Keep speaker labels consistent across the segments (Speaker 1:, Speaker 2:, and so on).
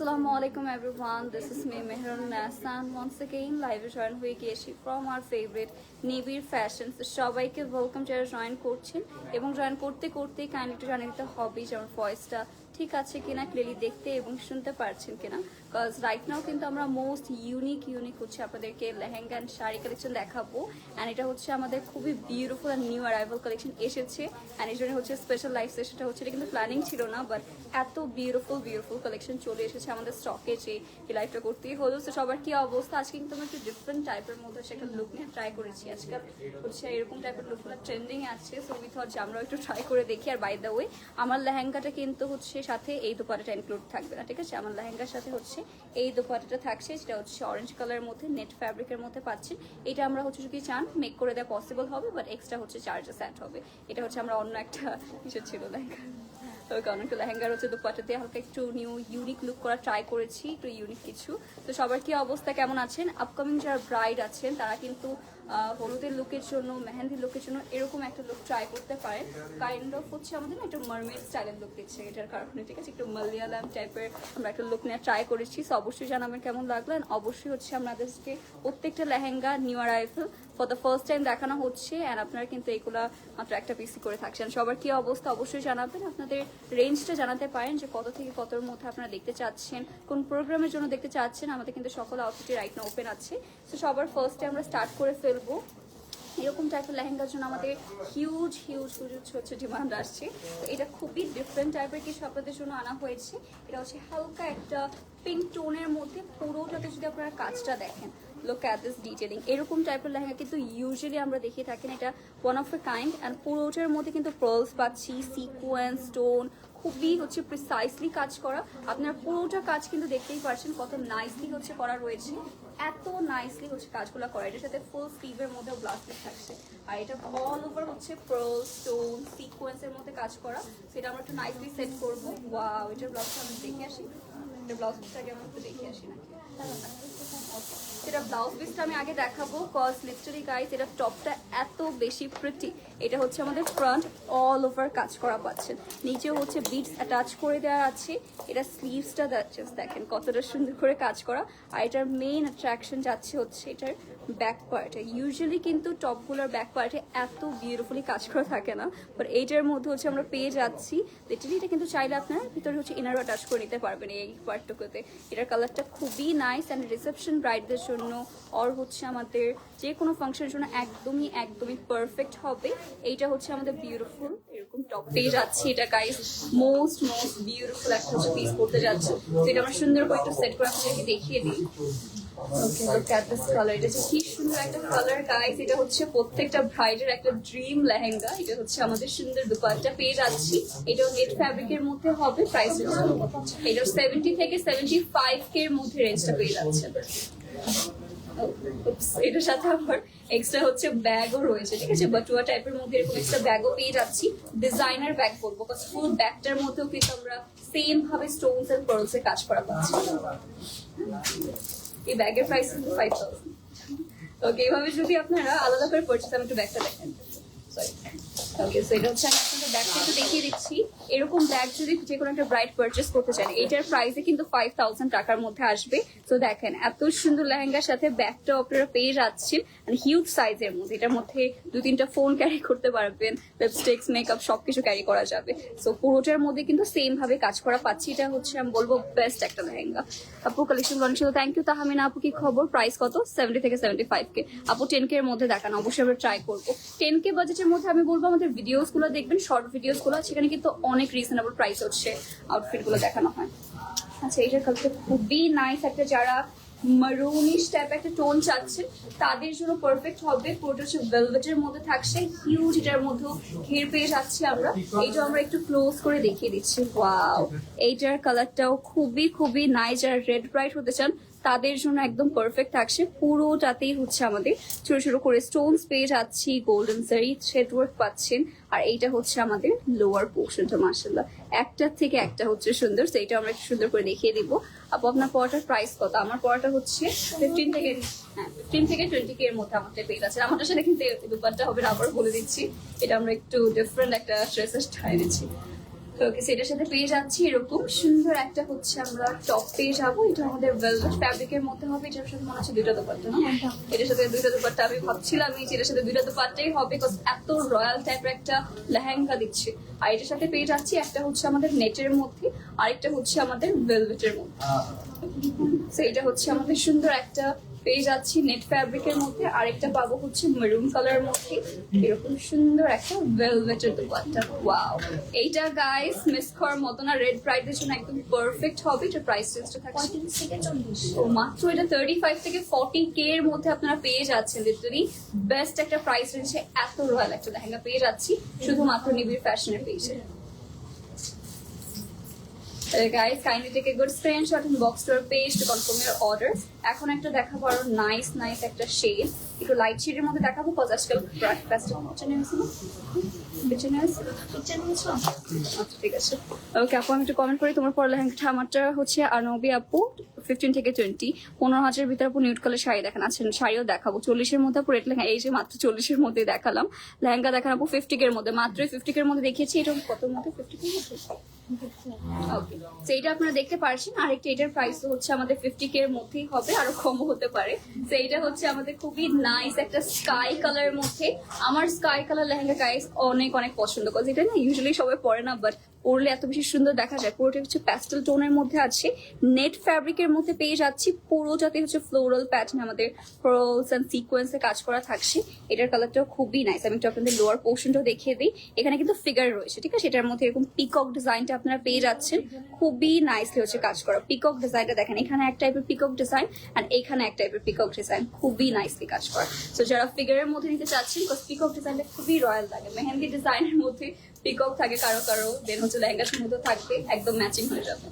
Speaker 1: Assalamu alaikum everyone. This is me Mehrun Nasan. Once again live join হয়ে গিয়েছি from our favorite Nibir fashion সবাইকে welcome যারা join করছেন এবং join করতে করতেই কাইন্ডলি জানিয়ে দিতে হবে যে আমার ভয়েসটা ঠিক আছে কিনা ক্লিয়ারলি দেখতে এবং শুনতে পারছেন কিনা। বিকজ রাইট নাও কিন্তু আমরা মোস্ট ইউনিক ইউনিক হচ্ছে আপনাদেরকে লেহেঙ্গা অ্যান্ড শাড়ি কালেকশন দেখাবো। অ্যান্ড এটা হচ্ছে আমাদের খুবই beautiful and new arrival collection এসেছে। অ্যান্ড এই জন্য হচ্ছে স্পেশাল লাইফ সেশনটা হচ্ছে, এটা কিন্তু প্ল্যানিং ছিল না বাট এত বিউটিফুল বিউটিফুল কালেকশন চলে এসেছে আমাদের স্টকে যে এই লাইফটা করতেই হলো। তো সবার কি অবস্থা? আজকে কিন্তু আমরা একটু ডিফারেন্ট টাইপের মধ্যে সেটা লুক নিয়ে ট্রাই করেছি। আজকাল হচ্ছে এরকম টাইপের লুকগুলো ট্রেন্ডিং আছে। সো উই থট যে আমরাও একটু ট্রাই করে দেখি। আর বাই দ্য ওয়ে আমার লেহেঙ্গাটা কিন্তু হচ্ছে সাথে এই দোপাটাটা ইনক্লুড থাকবে না, ঠিক আছে? আমার লেহেঙ্গার সাথে হচ্ছে এই দোপাটাটা থাকছে, সেটা হচ্ছে অরেঞ্জ কালারের মধ্যে নেট ফ্যাব্রিকের মধ্যে পাচ্ছি এটা আমরা হচ্ছে যদি চান মেক করে দেওয়া পসিবল হবে বাট এক্সট্রা হচ্ছে চার্জেস অ্যাড হবে। এটা হচ্ছে আমরা অন্য একটা কিছু ছিল লেহেঙ্গা। ওই কারণ একটু লেহেঙ্গার হচ্ছে দুপাটাতে হালকা একটু নিউ ইউনিক লুক করা ট্রাই করেছি, একটু ইউনিক কিছু। তো সবার কি অবস্থা, কেমন আছেন? আপকামিং যারা ব্রাইড আছেন, তারা কিন্তু হলুদের লুকের জন্য, মেহেন্দির লুকের জন্য এরকম একটা লুক ট্রাই করতে পারেন। কাইন্ড অফ হচ্ছে আমাদের না, একটা মারমেড স্টাইলের লুক দিচ্ছে, এটার কারণে, ঠিক আছে? একটু মালয়ালাম টাইপের আমরা একটা লুক নিয়ে ট্রাই করেছি। সো অবশ্যই জানাবেন কেমন লাগল। অবশ্যই হচ্ছে আমাদেরকে প্রত্যেকটা lehenga new R arrival for the first time দেখানো হচ্ছে অ্যান্ড আপনারা কিন্তু এগুলা মাত্র একটা পিসি করে থাকছেন। সবার কি অবস্থা অবশ্যই জানাবেন। আপনাদের রেঞ্জটা জানাতে পারেন যে কত থেকে কতর মধ্যে আপনারা দেখতে চাচ্ছেন, কোন প্রোগ্রামের জন্য দেখতে চাচ্ছেন। আমাদের কিন্তু সকল আউটফিটে রাইট না ওপেন আছে। তো সবার ফার্স্টে আমরা স্টার্ট করে ফেলব। এরকম টাইপের লেহেঙ্গার জন্য আমাদের হিউজ হিউজ হিউজ হচ্ছে ডিমান্ড আসছে। তো এটা খুবই ডিফারেন্ট টাইপের কিছু আপনাদের জন্য আনা হয়েছে। এটা হচ্ছে হালকা একটা পিঙ্ক টোনের মধ্যে পুরোটাতে যদি আপনারা কাজটা দেখেন লোক অ্যাট দিস ডিটেলিং এরকম টাইপের লেহেঙ্গা কিন্তু ইউজুয়ালি আমরা দেখিয়ে থাকেন এটা one of a kind and পুরোটার মধ্যে কিন্তু পার্লস পাচ্ছি সিকোয়েন্স স্টোন খুবই হচ্ছে প্রিসাইসলি কাজ করা। আপনার পুরোটা কাজ কিন্তু দেখতেই পারছেন কত নাইসলি হচ্ছে করা রয়েছে। এত নাইসলি হচ্ছে কাজগুলো করা। এটার সাথে ফুল স্লিভের মধ্যেও ব্লাস্টিক থাকছে। আর এটা অল ওভার হচ্ছে পার্ল স্টোন সিকোয়েন্সের মধ্যে কাজ করা। সেটা আমরা একটু নাইসলি সেট করব। ওয়াও এটার ব্লাউজটা আমি দেখে আসি। এটা ব্লাউজ পিসটাকে আমরা একটু দেখে আসি নাকি? সেটা ব্লাউজ পিসটা আমি আগে দেখাবো কজ লিটারি গাইস এটা টপটা এত বেশি প্রিটি এটা হচ্ছে আমাদের ফ্রন্ট অল ওভার কাজ করা পাচ্ছেন। নিচেও হচ্ছে বিটস অ্যাটাচ করে দেওয়া আছে। এটা স্লিভসটা জাস্ট দেখেন কতটা সুন্দর করে কাজ করা। আর এটার মেইন অ্যাট্রাকশন যাচ্ছে হচ্ছে এটার ব্যাক পার্টে ইউজুয়ালি কিন্তু টপগুলোর ব্যাক পার্টে এত বিউটিফুলি কাজ করা থাকে না। বাট এইটার মধ্যে হচ্ছে আমরা পেয়ে যাচ্ছি। লিটারি এটা কিন্তু চাইলে আপনার ভিতরে হচ্ছে ইনারও টাচ করে নিতে পারবেন এই পার্টটুকুতে এটার কালারটা খুবই নাইস অ্যান্ড রিসেপশন ব্রাইডদের জন্য অর হচ্ছে আমাদের যে কোনো ফাংশনের জন্য একদমই একদমই পারফেক্ট হবে। এইটা হচ্ছে আমাদের বিউটিফুল এরকম টপ পেয়ে যাচ্ছি এটা গাইস মোস্ট মোস্ট বিউটিফুল একটা হচ্ছে পিস করতে যাচ্ছে। এটা আমরা সুন্দর করে একটু সেট করে আপনাদেরকে দেখিয়ে দিই। কালার এটা কি সুন্দর একটা কালার গাইস এটা হচ্ছে প্রত্যেকটা একটা ড্রিম লেহেঙ্গা। এটা হচ্ছে আমাদের সুন্দর পেয়ে যাচ্ছি। ফ্যাব্রিকের মধ্যে হবে এটা থেকে ফাইভ এর মধ্যে রেঞ্জটা পেয়ে যাচ্ছে এটার সাথে আমার এক্সট্রা হচ্ছে ব্যাগও রয়েছে, ঠিক আছে? বাটুয়া টাইপের মধ্যে এরকম এক্সট্রা ব্যাগও পেয়ে যাচ্ছি। ডিজাইনার ব্যাগ বলব বিকজ ফুল ব্যাগটার মধ্যেও কিন্তু আমরা সেম ভাবে স্টোনস এন্ড পার্লস এর কাজ করা পাচ্ছি। এই ব্যাগের প্রাইস কিন্তু ফাইভ থাউজেন্ড ওকে এইভাবে যদি আপনারা আলাদা করে পারচেস আমি একটু ব্যাগটা দেখেন। সরি ওকে সো এটা হচ্ছে আমি আপনাদের ব্যাগটা একটু দেখিয়ে দিচ্ছি। এরকম ব্যাগ যদি যে কোনো একটা ব্রাইট পারচেস করতে চান এটার প্রাইসে কিন্তু ফাইভ থাউজেন্ড টাকার মধ্যে আসবে। তো দেখেন, এত সুন্দর লেহেঙ্গার সাথে ব্যাগটা আপনারা পেয়ে যাচ্ছেন। মানে হিউজ সাইজের মধ্যে। এটার মধ্যে দু তিনটা ফোন ক্যারি করতে পারবেন লিপস্টিক্স মেকআপ সবকিছু ক্যারি করা যাবে। সো পুরোটার মধ্যে কিন্তু সেম ভাবে কাজ করা পাচ্ছি। এটা হচ্ছে আমি বলব বেস্ট একটা লেহেঙ্গা। আপু কালেকশন করেন। ছিল থ্যাংক ইউ তাহমিনা আপু, কি খবর? প্রাইস কত? সেভেন্টি থেকে সেভেন্টি ফাইভ কে আপু টেন কে এর মধ্যে দেখান, অবশ্যই আমরা ট্রাই করব। টেন কে বাজেটের মধ্যে আমি বলব, আমাদের ভিডিওসগুলো দেখবেন শর্ট ভিডিওসগুলো, সেখানে কিন্তু অনেক রিজনেবল প্রাইস হচ্ছে আউটফিটগুলো দেখানো হয়। আচ্ছা এইটার কালারটা খুবই নাইস একটা যারা মারুনিশ টাইপ একটা টোন চাচ্ছে, তাদের জন্য পারফেক্ট হবে পুরোটা হচ্ছে ভেলভেটের মধ্যে থাকছে হিউজ এটার মধ্যে ঘের পেয়ে যাচ্ছি আমরা। এইটা আমরা একটু ক্লোজ করে দেখিয়ে দিচ্ছি। ওয়াও এইটার কালারটাও খুবই খুবই নাইস যারা রেড ব্রাইট হতে চান তাদের জন্য একদম পারফেক্ট থাকছে। পুরোটাতেই হচ্ছে আমাদের ছোট ছোট করে স্টোনস পেয়ে যাচ্ছি গোল্ডেন সারি থ্রেড পাচ্ছেন। আর এইটা হচ্ছে আমাদের লোয়ার পোর্শনটা মার্শাল্লাহ একটার থেকে একটা হচ্ছে সুন্দর সেইটা আমরা একটু সুন্দর করে দেখিয়ে দিব। আপু, আপনার পড়াটার প্রাইস কত? আমার পড়াটা হচ্ছে ফিফটিন থেকে হ্যাঁ ফিফটিন থেকে টোয়েন্টি কে এর মধ্যে আমাদের পেয়ে যাচ্ছে আমাদের সাথে কিন্তু দুপারটা হবে আবার বলে দিচ্ছি। এটা আমরা একটু ডিফারেন্ট একটা ড্রেসের স্টাইল দিচ্ছি। তো সেটার সাথে পেয়ে যাচ্ছি এরকম সুন্দর একটা হচ্ছে আমরা টপ পেয়ে যাব। এটা আমাদের ভেলভেট ফ্যাব্রিকের মধ্যে হবে এটার সাথে মনে হচ্ছে দুইটা দোপাট্টা না? এটার সাথে দুইটা দোপাট্টা আমি ভাবছিলাম এই যে এটার সাথে দুইটা দোপাট্টাই হবে বিকজ এত রয়্যাল টাইপের একটা লেহেঙ্গা দিচ্ছে। আর এটার সাথে পেয়ে যাচ্ছি একটা হচ্ছে আমাদের নেটের মধ্যে আরেকটা হচ্ছে আমাদের ভেলভেটের মধ্যে। So, এটা হচ্ছে আমাদের সুন্দর একটা পেয়ে যাচ্ছি নেট ফ্যাব্রিকের মধ্যে। আরেকটা পাবো হচ্ছে মেরুন কালারের মধ্যে। এরকম সুন্দর একটা ভেলভেটের দোপাট্টা। ওয়াও এইটা গাইস মিস করার মতো না রেড ব্রাইডের জন্য একদম পারফেক্ট হবে। এটা প্রাইস রেঞ্জটা থাকছে তো মাত্র এটা থার্টি ফাইভ থেকে ফর্টি কে এর মধ্যে আপনারা পেয়ে যাচ্ছেন। লিটারি বেস্ট একটা প্রাইস রেঞ্জে এত রয়্যাল একটা লেহেঙ্গা পেয়ে যাচ্ছি। শুধুমাত্র নিবিড় ফ্যাশনের পেজে guys kindly take a good screenshot inbox to page to confirm your order এখন একটা দেখাবো আরও নাইস নাইস একটা শেড একটু লাইট শেডের মধ্যে দেখাবো কজ আজকাল চেনে হয়েছিল
Speaker 2: পিকচার নিয়েছো
Speaker 1: আচ্ছা ঠিক আছে। ওকে আপু, আমি একটু কমেন্ট করি। তোমার পর লেহেঙ্গাটা আমারটা হচ্ছে আনবি আপু ফিফটিন থেকে টোয়েন্টি পনেরো হাজারের ভিতরে আপু নিউট কালার শাড়ি দেখান। আছেন শাড়িও দেখাবো। চল্লিশের মধ্যে আপু রেট লেহেঙ্গা এই যে মাত্র চল্লিশের মধ্যে দেখালাম। লেহেঙ্গা দেখান আপু ফিফটি মধ্যে। মাত্রই ফিফটি কের মধ্যে দেখিয়েছি। এটা কত মধ্যে? ফিফটি মধ্যে? তো এইটা আপনারা দেখতে পারছেন। আরেকটা এটার প্রাইস হচ্ছে আমাদের ফিফটি কে এর মধ্যেই হবে, আরও কমও হতে পারে। তো এইটা হচ্ছে আমাদের খুবই নাইস একটা স্কাই কালারের মধ্যে। আমার স্কাই কালার লেহেঙ্গা গাইস অনেক অনেক পছন্দ করে। এটা না ইউজুয়ালি সবাই পরে না বাট পরলে এত বেশি সুন্দর দেখা যায়। পুরোটা হচ্ছে প্যাস্টেল টোনের মধ্যে আছে। নেট ফ্যাব্রিকের মধ্যে পেয়ে যাচ্ছি। পুরোটাতে হচ্ছে ফ্লোরাল প্যাটার্ন আমাদের ফ্লোরালস অ্যান্ড সিকোয়েন্সে কাজ করা থাকছে। এটার কালারটাও খুবই নাইস আমি একটু আপনাদের লোয়ার পোর্শনটাও দেখিয়ে দিই। এখানে কিন্তু ফিগার রয়েছে, ঠিক আছে? এটার মধ্যে এরকম পিকক ডিজাইনটা আপনারা পেয়ে যাচ্ছেন। খুবই নাইসলি হচ্ছে কাজ করা। পিকক ডিজাইনটা দেখেন, এখানে এক টাইপের পিকক ডিজাইন আর এখানে এক টাইপের পিকক ডিজাইন খুবই নাইসলি কাজ করা। তো যারা ফিগারের মধ্যে নিতে চাচ্ছেন পিকক ডিজাইনটা খুবই রয়্যাল লাগে মেহেন্দি ডিজাইনের মধ্যে পিকক থাকে, কারও কারও দেন হচ্ছে লেহেঙ্গার মধ্যে থাকবে, একদম ম্যাচিং হয়ে যাবে।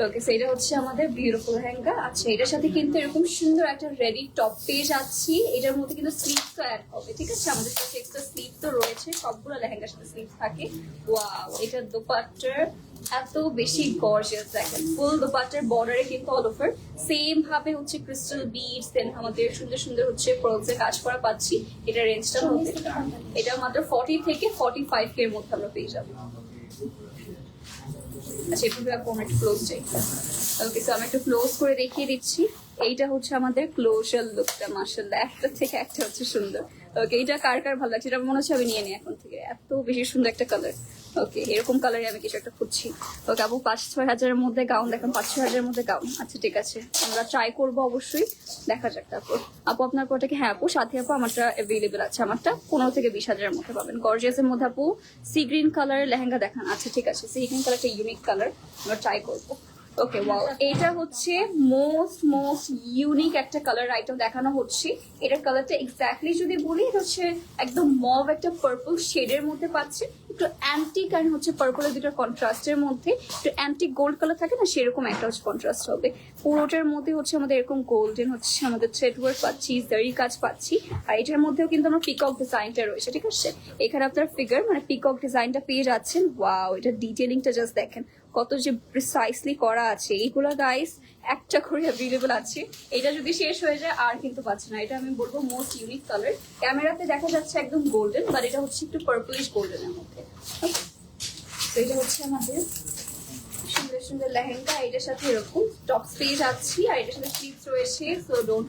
Speaker 1: ওকে সেইটা হচ্ছে আমাদের বিউটিফুল লেহেঙ্গা। আচ্ছা এটার সাথে কিন্তু এরকম সুন্দর একটা রেডি টপ পেয়ে যাচ্ছি। এটার মধ্যে কিন্তু স্লিভ তো অ্যাড হবে, ঠিক আছে? আমাদের কাছে এক্সট্রা স্লিভ তো রয়েছে, সবগুলো লেহেঙ্গার সাথে স্লিভ থাকে। ওয়াও এটার দোপাট্টার এত বেশি গর্জিয়াস দেখেন ফুল দোপাট্টার বর্ডারে কিন্তু অল ওভার সেম ভাবে হচ্ছে ক্রিস্টাল বিডস দেন আমাদের সুন্দর সুন্দর হচ্ছে প্রোলসে কাজ করা পাচ্ছি। এটা রেঞ্জটা হবে এটা মাত্র ফর্টি থেকে ফর্টি ফাইভ এর মধ্যে আমরা পেয়ে যাব। আচ্ছা এভাবে আপু আমার একটু ক্লোজ চাই ওকে সো আমি একটু ক্লোজ করে দেখিয়ে দিচ্ছি। এইটা হচ্ছে আমাদের ক্লোজার লুকটা মার্শাল্লাহ একটা থেকে একটা হচ্ছে সুন্দর। ওকে এইটা কার কার ভালো লাগছে? এটা মনে হচ্ছে আমি নিয়ে নিই এখন থেকে। এত বেশি সুন্দর একটা কালার ওকে, এরকম কালারে আমি কিছু একটা খুঁজছি। ওকে আপু পাঁচ ছয় হাজারের মধ্যে গাউন দেখেন, পাঁচ ছয় হাজারের মধ্যে গাউন আচ্ছা ঠিক আছে, আমরা ট্রাই করব অবশ্যই। দেখা যাক তারপর। আপু, আপনার পরটা কি? হ্যাঁ আপু, সাথে আপু, আমারটা অ্যাভেলেবেল আছে। আমারটা পনেরো থেকে বিশ হাজারের মধ্যে পাবেন। গর্জিয়াসের মধ্যে আপু সি গ্রিন কালারের লেহেঙ্গা দেখান। আচ্ছা ঠিক আছে সি গ্রিন কালারটা ইউনিক কালার আমরা ট্রাই করব। ওকে ওয়াও এটা হচ্ছে মোস্ট মোস্ট ইউনিক একটা কালার আইটেম দেখানো হচ্ছে। এটার কালারটা এক্স্যাক্টলি যদি বলি, এটা হচ্ছে একদম মভ একটা পার্পল শেডের মধ্যে পাচ্ছে। একটু অ্যান্টিক আর হচ্ছে পার্পলের দুটোর কন্ট্রাস্টের মধ্যে। একটু অ্যান্টিক গোল্ড কালার থাকে না, সেরকম একটা হচ্ছে কন্ট্রাস্ট হবে। পুরোটার মধ্যে হচ্ছে আমাদের এরকম গোল্ডেন হচ্ছে, আমাদের থ্রেড ওয়ার্ক পাচ্ছি জারি কাজ পাচ্ছি। আর এটার মধ্যেও কিন্তু আমার পিকক ডিজাইনটা রয়েছে, ঠিক আছে? এখানে আপনার ফিগার মানে পিকক ডিজাইনটা পেয়ে যাচ্ছেন। ওয়াও এটা ডিটেলিংটা জাস্ট দেখেন। কত যে প্রিসাইসলি করা আছে। এইগুলো গাইস একটা করে অ্যাভেলেবল আছে। এটা যদি শেষ হয়ে যায়, আর কিন্তু পাচ্ছে না। এটা আমি বলব মোস্ট ইউনিক কালার ক্যামেরাতে দেখা যাচ্ছে একদম গোল্ডেন বাট এটা হচ্ছে একটু পার্পলিশ গোল্ডেনের মধ্যে। তো এটা হচ্ছে আমাদের সুন্দর সুন্দর লেহেঙ্গা। এটার সাথে এরকম পেয়ে যাচ্ছি আর এটার সাথে স্লিভস রয়েছে সো ডোন্ট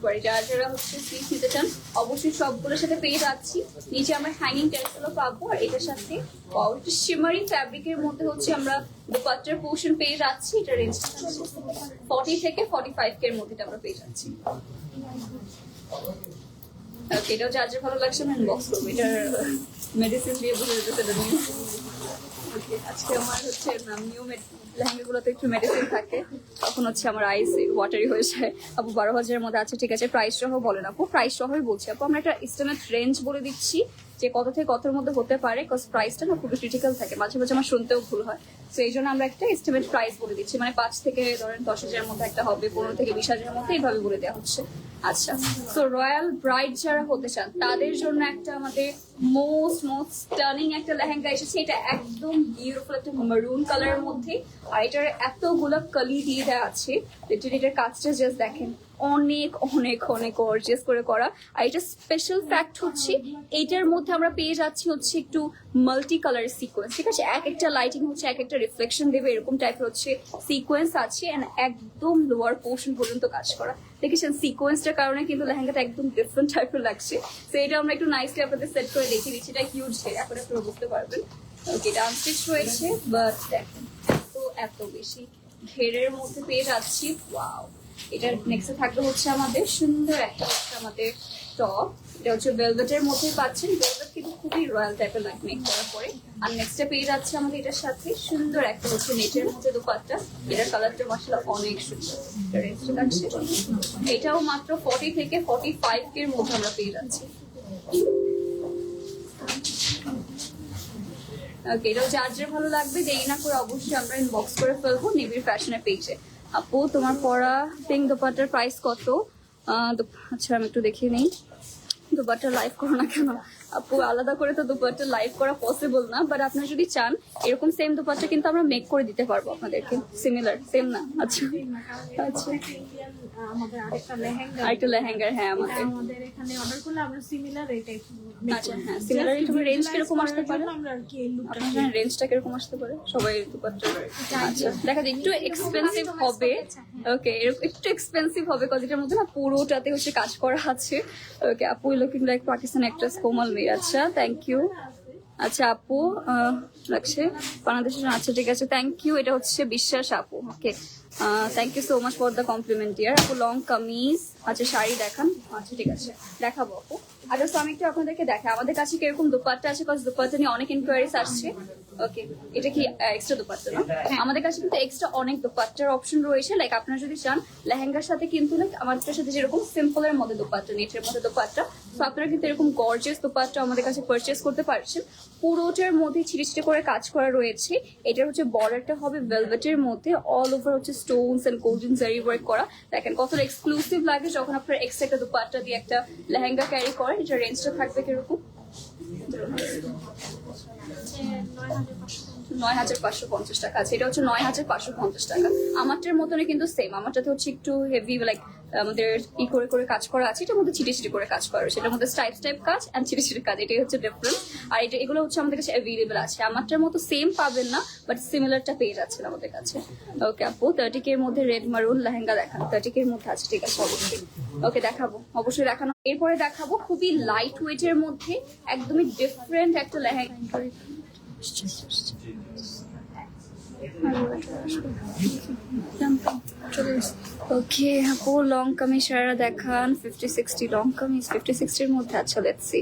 Speaker 1: যারা হচ্ছে নিতে চান, অবশ্যই সবগুলোর সাথে পেয়ে যাচ্ছি। আমরা আর এটার সাথে ফ্যাব্রিকের মধ্যে হচ্ছে আমরা দুপাত্রের পোর্শন পেয়ে যাচ্ছি এটা রেঞ্জ ফর্টি থেকে ফর্টি ফাইভ এর মধ্যে আমরা পেয়ে যাচ্ছি। এটাও যার যার ভালো লাগছে, আমি বক্স করব। এটার মেডিসিন দিয়ে বুঝে যেতে আজকে আমার হচ্ছে নিউ লেহেঙ্গাগুলোতে একটু মেডিসিন থাকে। তখন হচ্ছে আমার আইস ওয়াটারি হয়ে যায়। আপু, বারো হাজারের মধ্যে আছে, ঠিক আছে প্রাইস সহ বলেন আপু প্রাইস সহই বলছি। আপু, আমরা একটা এস্টিমেট রেঞ্জ বলে দিচ্ছি, যে কত থেকে কতর মধ্যে হতে পারে কজ প্রাইসটা না খুবই ক্রিটিক্যাল থাকে। মাঝে মাঝে আমার শুনতেও ভুল হয়। তো এই জন্য আমরা একটা এস্টিমেট প্রাইস বলে দিচ্ছি। মানে পাঁচ থেকে ধরেন দশ হাজারের মধ্যে একটা হবে, পনেরো থেকে বিশ হাজারের মধ্যে এইভাবে বলে দেওয়া হচ্ছে। আচ্ছা তো রয়্যাল ব্রাইড যারা হতে চান, তাদের জন্য একটা আমাদের মোস্ট মোস্ট স্টার্নিং একটা লেহেঙ্গা এসেছে। এটা একদম বিউটিফুল একটা মারুন কালারের মধ্যে। আর এটার এতগুলো কালি দিয়ে দেওয়া আছে। লিটারি এটার কাজটা জাস্ট দেখেন, অনেক অনেক অনেক গর্জিয়াস করে করা। আর এটা স্পেশাল ফ্যাক্ট হচ্ছে, এটার মধ্যে আমরা পেয়ে যাচ্ছি হচ্ছে একটু মাল্টি কালার সিকোয়েন্স ঠিক আছে? এক একটা লাইটিং হচ্ছে, এক একটা রিফ্লেকশন দেবে, এরকম টাইপের হচ্ছে সিকোয়েন্স আছে অ্যান্ড একদম লোয়ার পোর্শন পর্যন্ত কাজ করা। দেখেছেন? সিকোয়েন্সটার কারণে কিন্তু লেহেঙ্গাটা একদম ডিফারেন্ট টাইপের লাগছে। তো এটা আমরা একটু নাইসলি আপনাদের সেট করে দেখিয়ে দিচ্ছি। এটা হিউজ এখন আপনারা বুঝতে পারবেন। ওকে এটা আনস্টিচ রয়েছে বাট দেখেন, এত এত বেশি ঘেরের মধ্যে পেয়ে যাচ্ছি ওয়াও এটার নেক্সটে থাকবে হচ্ছে আমাদের সুন্দর একটা হচ্ছে আমাদের টপ এটা হচ্ছে ভেলভেটের মধ্যে পাচ্ছেন ভেলভেট কিন্তু খুবই রয়্যাল টাইপের লাগে মেক করার পরে। আর নেক্সটে পেয়ে যাচ্ছে আমাদের এটার সাথে সুন্দর একটা হচ্ছে নেটের মধ্যে দোপাট্টা, এটার কালারটা মশলা অনেক সুন্দর। এটাও মাত্র ফর্টি থেকে ফর্টি ফাইভ এর মধ্যে আমরা পেয়ে যাচ্ছি। ওকে এটাও যার যার ভালো লাগবে, দেরি না করে অবশ্যই আমরা ইনবক্স করে ফেলব নিবিড় ফ্যাশনের পেজে আপু, তোমার পরা পিঙ্ক দোপাটার প্রাইস কত? আচ্ছা আমি একটু দেখে নিই। দুপাট্টা লাইভ করো না কেন? আপু আলাদা করে তো দুপাট্টা লাইভ করা পসিবল না বাট আপনারা যদি চান এরকম সেম দুপাট্টা কিন্তু আমরা মেক করে দিতে পারব আপনাদেরকে। সিমিলার সেম না? আচ্ছা। আচ্ছা।
Speaker 2: আরেকটা
Speaker 1: লেহেঙ্গার হ্যাঁ আমাদের।
Speaker 2: আমাদের এখানে অর্ডার করলে আমরা সিমিলার এটাই
Speaker 1: আচ্ছা, হ্যাঁ, এই তোমার range কীরকম আসতে পারে? রেঞ্জটা কীরকম আসতে পারে? সবাই দুপাট্টা আচ্ছা দেখা যায় একটু এক্সপেন্সিভ হবে। ওকে একটু এক্সপেন্সিভ হবে কজ মধ্যে না পুরোটাতে হচ্ছে কাজ করা আছে। ওকে আপু looking like Pakistan actress Komal Meer আচ্ছা থ্যাংক ইউ আচ্ছা আপু লাগছে। বাংলাদেশের আচ্ছা ঠিক আছে থ্যাংক ইউ এটা হচ্ছে বিশ্বাস আপু। Okay thank you so much for the compliment ইয়ার আপু লং কামিজ। আচ্ছা শাড়ি দেখান। আচ্ছা ঠিক আছে, দেখাবো আপু। আচ্ছা তো আমি একটু আপনাদেরকে দেখাই। আমাদের কাছে কীরকম দুপাট্টা আছে কজ দুপাট্টা নিয়ে অনেক ইনকোয়ারিজ আসছে। ওকে এটা কি এক্সট্রা দুপাট্টা না? আমাদের কাছে কিন্তু এক্সট্রা অনেক দুপাট্টার অপশন রয়েছে। লাইক আপনারা যদি চান, লেহেঙ্গার সাথে কিন্তু লাইক আমাদের সাথে যেরকম সিম্পলের মধ্যে দুপাট্টা, নেটের মধ্যে দুপাট্টা, তো আপনারা কিন্তু এরকম গর্জিয়াস দুপাট্টা আমাদের কাছে পারচেস করতে পারছেন। পুরোটার মধ্যে ছিটে ছিটে করে কাজ করা রয়েছে। এটার হচ্ছে বর্ডারটা হবে ভেলভেটের মধ্যে। অল ওভার হচ্ছে stones and golden zari work করা। দেখেন, কতটা এক্সক্লুসিভ লাগে যখন আপনার এক্সট্রা একটা দুপাট্টা দিয়ে একটা লেহেঙ্গা ক্যারি করেন। এটা রেঞ্জটা থাকবে কীরকম? নয় হাজার পাঁচশো পঞ্চাশ টাকা আছে। এটা হচ্ছে নয় হাজার পাঁচশো পঞ্চাশ টাকা। আমারটার মতনই কিন্তু সেম আমারটাতে হচ্ছে একটু হেভি লাইক আমাদের ই করে করে কাজ করা আছে, এটার মধ্যে ছিটে ছিটে করে কাজ করা এটার মধ্যে স্টাইপ স্টাইপ কাজ অ্যান্ড ছিটে ছিটে কাজ, এটাই হচ্ছে ডিফারেন্স আর এটা, এগুলো হচ্ছে আমাদের কাছে অ্যাভেলেবেল আছে। আমারটার মতো সেম পাবেন না বাট সিমিলারটা পেয়ে যাচ্ছেন আমাদের কাছে। ওকে আপু থার্টি কে এর মধ্যে রেড মারুন লেহেঙ্গা দেখান। থার্টি কে এর মধ্যে আছে, ঠিক আছে, অবশ্যই। ওকে দেখাবো, অবশ্যই দেখানো। এরপরে দেখাবো খুবই লাইট ওয়েটের মধ্যে একদমই ডিফারেন্ট একটা লেহেঙ্গা। ওকে আপু লং কামিজ সারা দেখান fifty sixty long kameez fifty সিক্সটির মধ্যে আচ্ছা দেখছি